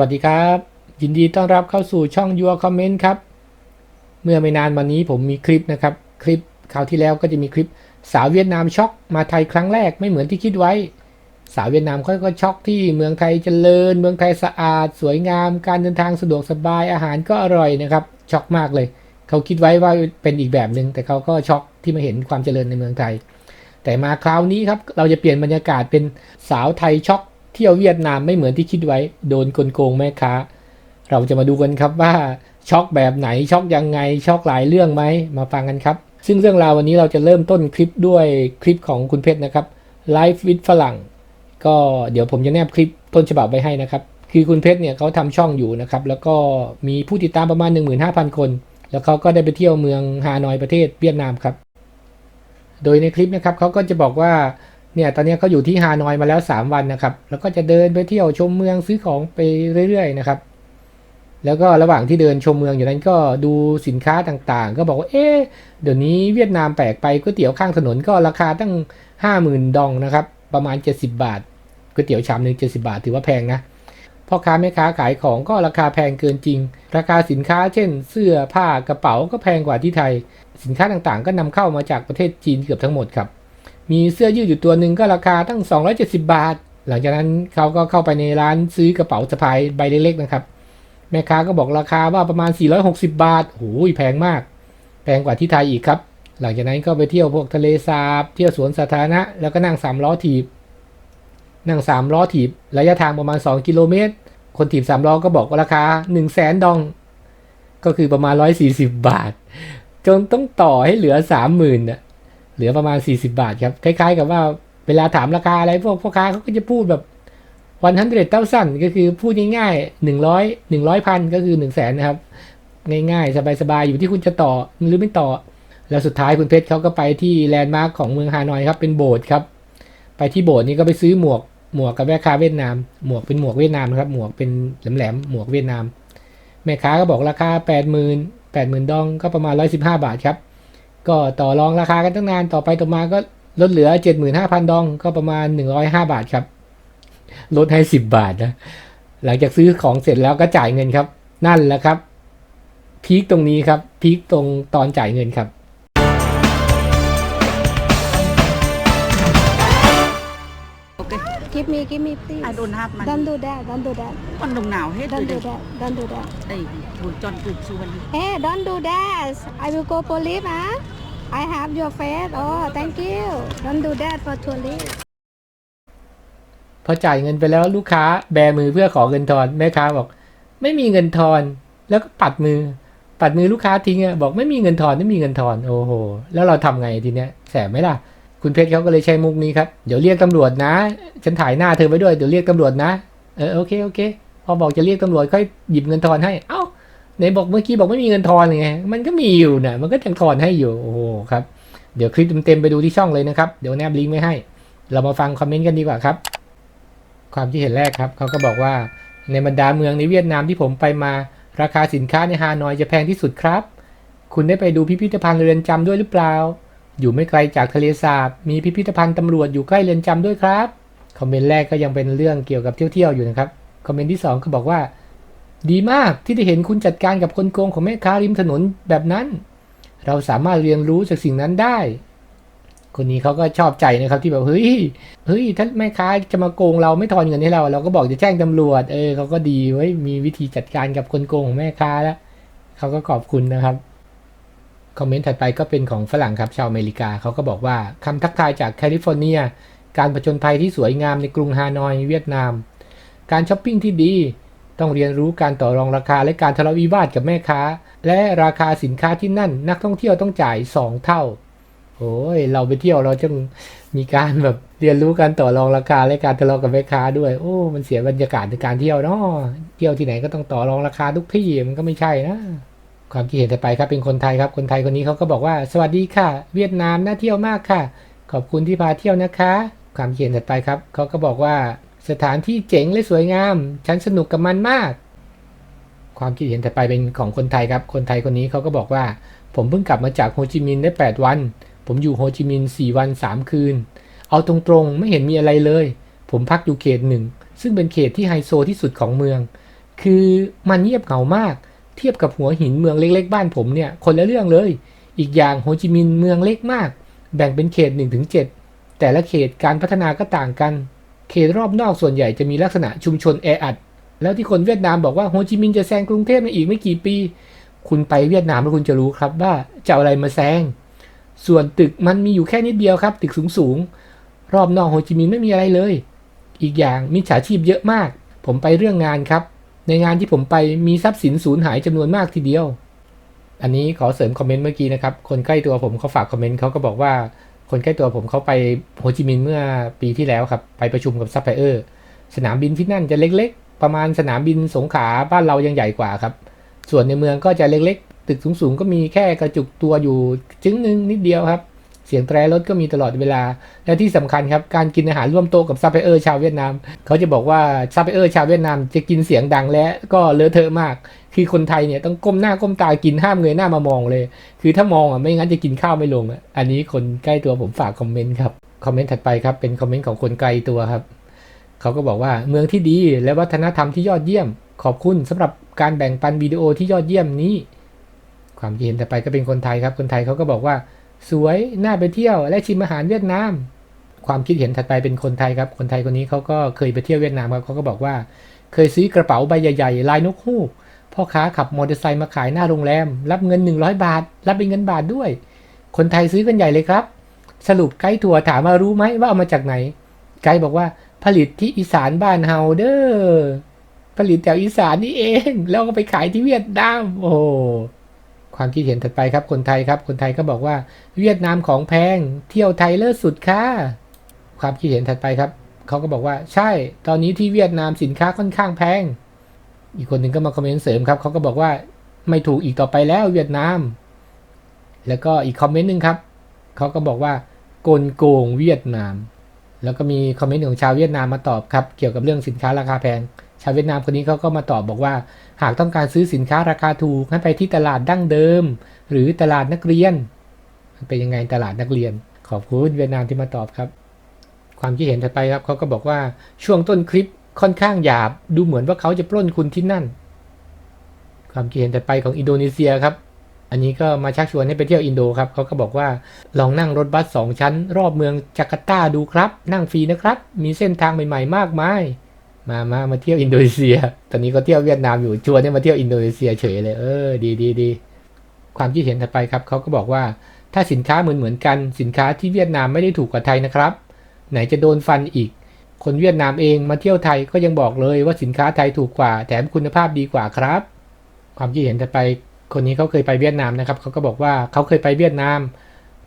วัสดีครับ ยินดีต้อนรับเข้าสู่ช่อง Your Comment ครับ เมื่อไม่นานมานี้ผมมีคลิปนะครับ คลิปคราวที่แล้วก็จะมีคลิปสาวเวียดนามช็อกมาไทยครั้งแรกไม่เหมือนที่คิดไว้ สาวเวียดนามเขาก็ช็อกที่เมืองไทยเจริญ เมืองไทยสะอาด สวยงาม การเดินทางสะดวกสบายอาหารก็อร่อยนะครับช็อกมากเลย เขาคิดไว้ว่าเป็นอีกแบบหนึ่งแต่เขาก็ช็อกที่มาเห็นความเจริญในเมืองไทย แต่มาคราวนี้ครับเราจะเปลี่ยนบรรยากาศเป็นสาวไทยช็อก เที่ยวเวียดนามไม่เหมือนที่คิดไว้ โดนกลโกงแม่ค้า เราจะมาดูกันครับว่าช็อกแบบไหนช็อกยังไงช็อกหลายเรื่องไหมมาฟังกันครับ ซึ่งเรื่องราววันนี้เราจะเริ่มต้นคลิปด้วยคลิปของคุณเพชรนะครับ Life with ฝรั่งก็เดี๋ยวผมจะแนบคลิปต้นฉบับไว้ให้นะครับ คือคุณเพชรเนี่ยเขาทำช่องอยู่นะครับ แล้วก็มีผู้ติดตามประมาณ 15,000 คน แล้วเขาก็ได้ไปเที่ยวเมืองฮานอยประเทศเวียดนามครับ โดยในคลิปนะครับเขาก็จะบอกว่า เนี่ยตอนนี้เขาอยู่ที่ฮานอยมาแล้ว 3 วันนะครับ แล้วก็จะเดินไปเที่ยวชมเมืองซื้อของไปเรื่อยๆนะครับ แล้วก็ระหว่างที่เดินชมเมืองอยู่นั้นก็ดูสินค้าต่างๆ ก็บอกว่าเอ๊ะเดี๋ยวนี้เวียดนามแปลกไปก๋วยเตี๋ยวข้างถนนก็ราคาตั้ง 50,000 ดองนะครับ ประมาณ 70 บาทก๋วยเตี๋ยวชามหนึ่ง70 บาท ถือว่าแพงนะพ่อค้าแม่ค้าขายของก็ราคาแพงเกินจริง ราคาสินค้าเช่น เสื้อผ้ากระเป๋าก็แพงกว่าที่ไทย สินค้าต่างๆ ก็นำเข้ามาจากประเทศจีนเกือบทั้งหมดครับ มีเสื้อยืดอยู่ตัวหนึ่งก็ราคาตั้ง 270 บาท หลังจากนั้นเขาก็เข้าไปในร้านซื้อกระเป๋าสะพายใบเล็กๆนะครับ แม่ค้าก็บอกราคาว่าประมาณ 460 บาทโอ้ยแพงมาก แพงกว่าที่ไทยอีกครับ หลังจากนั้นก็ไปเที่ยวพวกทะเลสาบ เที่ยวสวนสาธารณะ แล้วก็นั่งสามล้อถีบ นั่งสามล้อถีบ ระยะทางประมาณ 2 กิโลเมตร คนถีบสามล้อก็บอกว่าราคา 1 0 0 0 0แสนดอง ก็คือประมาณ 140 บาท จนต้องต่อให้เหลือ 30,000น่ะ เหลือประมาณ 40 บาทครับ คล้ายๆ กับว่าเวลาถามราคาอะไรพวกพ่อค้าเขาก็จะพูดแบบวันฮันเดรตเต้าสั้นก็คือพูดง่ายๆหนึ่งร้อยหนึ่งร้อยพันก็คือหนึ่งแสนนะครับ ง่ายๆ สบายๆ อยู่ที่คุณจะต่อหรือไม่ต่อ แล้วสุดท้ายคุณเพชรเขาก็ไปที่แลนด์มาร์คของเมืองฮานอยครับเป็นโบสถ์ครับ ไปที่โบสถ์นี้ก็ไปซื้อหมวกหมวกกับแม่ค้าเวียดนาม หมวกเป็นหมวกเวียดนามนะครับ หมวกเป็นแหลมๆหมวกเวียดนาม แม่ค้าก็บอกราคาแปดหมื่นแปดหมื่นดองก็ประมาณร้อยสิบห้าบาทครับ ก็ต่อรองราคากันตั้งนานต่อไปต่อมาก็ลดเหลือ 75,000 ดองก็ประมาณ 105 บาทครับ ลดให้ 10 บาทนะ หลังจากซื้อของเสร็จแล้วก็จ่ายเงินครับ นั่นแหละครับ พีคตรงนี้ครับ พีคตรงตอนจ่ายเงินครับ Give me, give me, please. I don't have money. Don't do that. Don't do that. Con đồng nào hết Don't rồi do đây. that. Don't do that. Đây, thôi cho tụt xuống đi. Hey, don't do that. I will go police, huh? I have your face. Oh, thank you. Don't do that for tourist. พอจ่ายเงินไปแล้วลูกค้าแบมือเพื่อขอเงินทอนแม่ค้าบอก ไม่มีเงินทอนแล้วก็ปัดมือ ปัดมือลูกค้าทิ้งอะบอกไม่มีเงินทอนไม่มีเงินทอนโอ้โห แล้วเราทำไงทีเนี้ยแสบไหมล่ะ คุณเพชรเขาก็เลยใช้มุกนี้ครับ เดี๋ยวเรียกตำรวจนะ ฉันถ่ายหน้าเธอไว้ด้วย เดี๋ยวเรียกตำรวจนะ เออโอเคโอเค พอบอกจะเรียกตำรวจค่อยหยิบเงินทอนให้ เอ้าไหนบอกเมื่อกี้บอกไม่มีเงินทอนไง มันก็มีอยู่นะมันก็ยังทอนให้อยู่ โอ้โหครับ เดี๋ยวคลิปเต็มๆไปดูที่ช่องเลยนะครับ เดี๋ยวแนบลิงก์ไว้ให้ เรามาฟังคอมเมนต์กันดีกว่าครับ ความคิดเห็นแรกครับ เขาก็บอกว่า ในบรรดาเมืองในเวียดนามที่ผมไปมา ราคาสินค้าในฮานอยจะแพงที่สุดครับ คุณได้ไปดูพิพิธภัณฑ์เรือนจำด้วยหรือเปล่า อยู่ไม่ไกลจากทะเลสาบ มีพิพิธภัณฑ์ตำรวจอยู่ใกล้เรือนจำด้วยครับ คอมเมนต์แรกก็ยังเป็นเรื่องเกี่ยวกับเที่ยวๆอยู่นะครับ คอมเมนต์ที่สองก็บอกว่า ดีมากที่ได้เห็นคุณจัดการกับคนโกงของแม่ค้าริมถนนแบบนั้น เราสามารถเรียนรู้จากสิ่งนั้นได้ คนนี้เขาก็ชอบใจนะครับที่แบบเฮ้ย เฮ้ยถ้าแม่ค้าจะมาโกงเราไม่ทอนเงินให้เรา เราก็บอกจะแจ้งตำรวจ เออเขาก็ดีเว้มีวิธีจัดการกับคนโกงของแม่ค้าแล้วเขาก็ขอบคุณนะครับ คอมเมนต์ถัดไปก็เป็นของฝรั่งครับชาวอเมริกาเขาก็บอกว่าคำทักทายจากแคลิฟอร์เนีย การผจญภัยที่สวยงามในกรุงฮานอย เวียดนาม การช้อปปิ้งที่ดี ต้องเรียนรู้การต่อรองราคาและการทะเลาะวิวาทกับแม่ค้า และราคาสินค้าที่นั่น นักท่องเที่ยวต้องจ่าย 2 เท่าโอ้ยเราไปเที่ยวเราจึงมีการแบบเรียนรู้การต่อรองราคาและการทะเลาะกับแม่ค้าด้วย โอ้ มันเสียบรรยากาศในการเที่ยวเนาะเที่ยวที่ไหนก็ต้องต่อรองราคาทุกที่มันก็ไม่ใช่นะ ความคิดเห็นต่อไปครับเป็นคนไทยครับคนไทยคนนี้เขาก็บอกว่าสวัสดีค่ะ เวียดนามน่าเที่ยวมากค่ะ ขอบคุณที่พาเที่ยวนะคะ ความคิดเห็นถัดไปครับเขาก็บอกว่าสถานที่เจ๋งและสวยงาม ฉันสนุกกับมันมาก ความคิดเห็นถัดไปเป็นของคนไทยครับ คนไทยคนนี้เขาก็บอกว่า ผมเพิ่งกลับมาจากโฮจิมินห์ได้ 8 วัน ผมอยู่โฮจิมินห์4วัน 3 คืน เอาตรงๆไม่เห็นมีอะไรเลย ผมพักอยู่เขตหนึ่งซึ่งเป็นเขตที่ไฮโซที่สุดของเมือง คือมันเงียบเหงามาก เทียบกับหัวหินเมืองเล็กๆ บ้านผมเนี่ยคนละเรื่องเลย อีกอย่างโฮจิมินห์เมืองเล็กมาก แบ่งเป็นเขต 1-7 แต่ละเขตการพัฒนาก็ต่างกัน เขตรอบนอกส่วนใหญ่จะมีลักษณะชุมชนแออัด แล้วที่คนเวียดนามบอกว่าโฮจิมินห์จะแซงกรุงเทพในอีกไม่กี่ปี คุณไปเวียดนามแล้วคุณจะรู้ครับว่าจะอาอะไรมาแซง ส่วนตึกมันมีอยู่แค่นิดเดียวครับ ตึกสูงๆ รอบนอกโฮจิมินห์ไม่มีอะไรเลย อีกอย่างมิจฉาชีพเยอะมาก ผมไปเรื่องงานครับ ในงานที่ผมไปมีทรัพย์สินสูญหายจำนวนมากทีเดียว อันนี้ขอเสริมคอมเมนต์เมื่อกี้นะครับ คนใกล้ตัวผมเขาฝากคอมเมนต์เขาก็บอกว่า คนใกล้ตัวผมเขาไปโฮจิมินห์เมื่อปีที่แล้วครับ ไปประชุมกับซัพพลายเออร์สนามบินที่นั่นจะเล็ก ๆ ประมาณสนามบินสงขลาบ้านเรายังใหญ่กว่าครับ ส่วนในเมืองก็จะเล็กๆ ตึกสูงๆก็มีแค่กระจุกตัวอยู่จึงหนึ่งนิดเดียวครับ เสียงแตรรถก็มีตลอดเวลา และที่สำคัญครับ การกินอาหารร่วมโต๊ะกับซัพพลายเออร์ชาวเวียดนาม เขาจะบอกว่าซัพพลายเออร์ชาวเวียดนามจะกินเสียงดังและก็เลอะเทอะมาก คือคนไทยเนี่ยต้องก้มหน้าก้มตากินห้ามเงยหน้ามามองเลย คือถ้ามองอะไม่งั้นจะกินข้าวไม่ลงอะ อันนี้คนใกล้ตัวผมฝากคอมเมนต์ครับ คอมเมนต์ถัดไปครับเป็นคอมเมนต์ของคนไกลตัวครับ เขาก็บอกว่าเมืองที่ดีและวัฒนธรรมที่ยอดเยี่ยม ขอบคุณสำหรับการแบ่งปันวิดีโอที่ยอดเยี่ยมนี้ ความคิดเห็นถัดไปก็เป็นคนไทยครับ คนไทยเขาก็บอกว่า สวยน่าไปเที่ยวและชิมอาหารเวียดนาม ความคิดเห็นถัดไปเป็นคนไทยครับ คนไทยคนนี้เขาก็เคยไปเที่ยวเวียดนามครับเขาก็บอกว่า เคยซื้อกระเป๋าใบใหญ่ๆลายนกฮูกพ่อค้าขับมอเตอร์ไซค์มาขายหน้าโรงแรม รับเงิน 100 บาท รับเป็นเงินบาทด้วย คนไทยซื้อกันใหญ่เลยครับ สรุปไกด์ทัวร์ถามมารู้ไหมว่าเอามาจากไหน ไกด์บอกว่าผลิตที่อีสานบ้านเฮาเด้อผลิตแถวอีสานนี่เอง แล้วก็ไปขายที่เวียดนามโอ้ ความคิดเห็นถัดไปครับคนไทยครับ คนไทยก็บอกว่า เวียดนามของแพง เที่ยวไทยเลิศสุดค่ะความคิดเห็นถัดไปครับเขาก็บอกว่าใช่ ตอนนี้ที่เวียดนามสินค้าค่อนข้างแพง อีกคนหนึ่งก็มาคอมเมนต์เสริมครับเขาก็บอกว่าไม่ถูกอีกต่อไปแล้วเวียดนาม แล้วก็อีกคอมเมนต์หนึ่งครับเขาก็บอกว่ากลโกงเวียดนาม แล้วก็มีคอมเมนต์ของชาวเวียดนามมาตอบครับ เกี่ยวกับเรื่องสินค้าราคาแพง ชาวเวียดนามคนนี้เขาก็มาตอบบอกว่า หากต้องการซื้อสินค้าราคาถูกให้ไปที่ตลาดดั้งเดิม หรือตลาดนักเรียนมันเป็นยังไงตลาดนักเรียน ขอบคุณเวียดนามที่มาตอบครับ ความคิดเห็นถัดไปครับเขาก็บอกว่าช่วงต้นคลิปค่อนข้างหยาบ ดูเหมือนว่าเขาจะปล้นคุณที่นั่น ความคิดเห็นถัดไปของอินโดนีเซียครับ อันนี้ก็มาชักชวนให้ไปเที่ยวอินโดครับเขาก็บอกว่าลองนั่งรถบัสสองชั้น รอบเมืองจาการ์ตาดูครับ นั่งฟรีนะครับ มีเส้นทางใหม่ ๆ มากมาย มามามาเที่ยวอินโดนีเซีย ตอนนี้ก็เที่ยวเวียดนามอยู่ ชวนให้มาเที่ยวอินโดนีเซียเฉยเลย เออ ดีดีดี ความคิดเห็นถัดไปครับ เขาก็บอกว่า ถ้าสินค้าเหมือนเหมือนกัน สินค้าที่เวียดนามไม่ได้ถูกกว่าไทยนะครับ ไหนจะโดนฟันอีก คนเวียดนามเองมาเที่ยวไทยก็ยังบอกเลยว่าสินค้าไทยถูกกว่า แถมคุณภาพดีกว่าครับ ความคิดเห็นถัดไป คนนี้เขาเคยไปเวียดนามนะครับ เขาก็บอกว่าเขาเคยไปเวียดนาม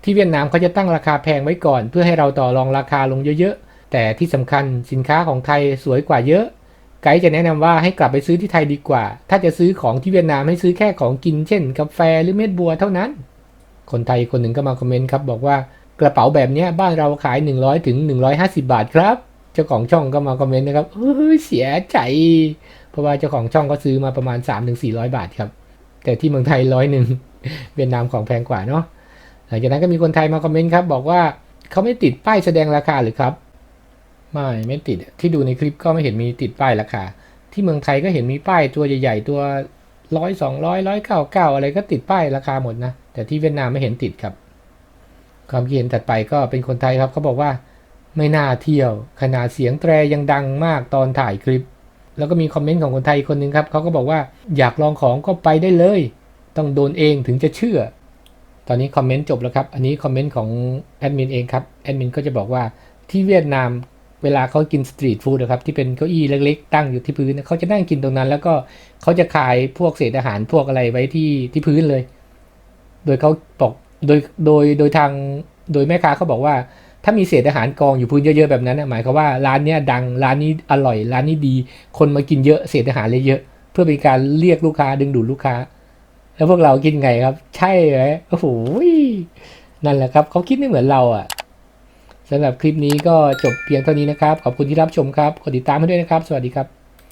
ที่เวียดนามเขาจะตั้งราคาแพงไว้ก่อน เพื่อให้เราต่อรองราคาลงเยอะๆ แต่ที่สำคัญสินค้าของไทยสวยกว่าเยอะ ไกด์จะแนะนำว่าให้กลับไปซื้อที่ไทยดีกว่า ถ้าจะซื้อของที่เวียดนามให้ซื้อแค่ของกินเช่น กาแฟหรือเม็ดบัวเท่านั้น คนไทยคนหนึ่งก็มาคอมเมนต์ครับบอกว่ากระเป๋าแบบนี้บ้านเราขาย 100ถึง150 บาทครับ เจ้าของช่องก็มาคอมเมนต์นะครับเฮ้ยเสียใจ เพราะว่าเจ้าของช่องก็ซื้อมาประมาณ 3-400 บาทครับ แต่ที่เมืองไทยร้อยหนึ่งเวียดนามของแพงกว่าเนาะหลังจากนั้นก็มีคนไทยมาคอมเมนต์ครับบอกว่าเขาไม่ติดป้ายแสดงราคาหรือครับ ไม่ไม่ติดที่ดูในคลิปก็ไม่เห็นมีติดป้ายราคา ที่เมืองไทยก็เห็นมีป้ายตัวใหญ่ ๆ ตัวร้อยสองร้อยร้อยเก้าเก้าอะไรก็ติดป้ายราคาหมดนะ แต่ที่เวียดนามไม่เห็นติดครับ ความคิดเห็นถัดไปก็เป็นคนไทยครับเขาบอกว่าไม่น่าเที่ยว ขนาดเสียงแตรยังดังมากตอนถ่ายคลิป แล้วก็มีคอมเมนต์ของคนไทยคนหนึ่งครับเขาก็บอกว่าอยากลองของก็ไปได้เลย ต้องโดนเองถึงจะเชื่อ ตอนนี้คอมเมนต์จบแล้วครับ อันนี้คอมเมนต์ของแอดมินเองครับแอดมินก็จะบอกว่าที่เวียดนาม เวลาเขากินสตรีทฟู้ดนะครับที่เป็นเก้าอี้เล็กๆ ตั้งอยู่ที่พื้นเขาจะนั่งกินตรงนั้น แล้วก็เขาจะขายพวกเศษอาหารพวกอะไรไว้ที่ที่พื้นเลย โดยเขาบอกโดยโดยโดยทางโดยแม่ค้าเขาบอกว่า ถ้ามีเศษอาหารกองอยู่พื้นเยอะๆแบบนั้นหมายความว่าร้านเนี้ยดังร้านนี้อร่อย ร้านนี้ดี คนมากินเยอะเศษอาหารเลยเยอะ เพื่อเป็นการเรียกลูกค้าดึงดูดลูกค้า แล้วพวกเรากินไงครับ ใช่ไหมโอ้โหนั่นแหละครับเขาคิดไม่เหมือนเราอะ สำหรับคลิปนี้ก็จบเพียงเท่านี้นะครับ ขอบคุณที่รับชมครับ กดติดตามให้ด้วยนะครับ สวัสดีครับ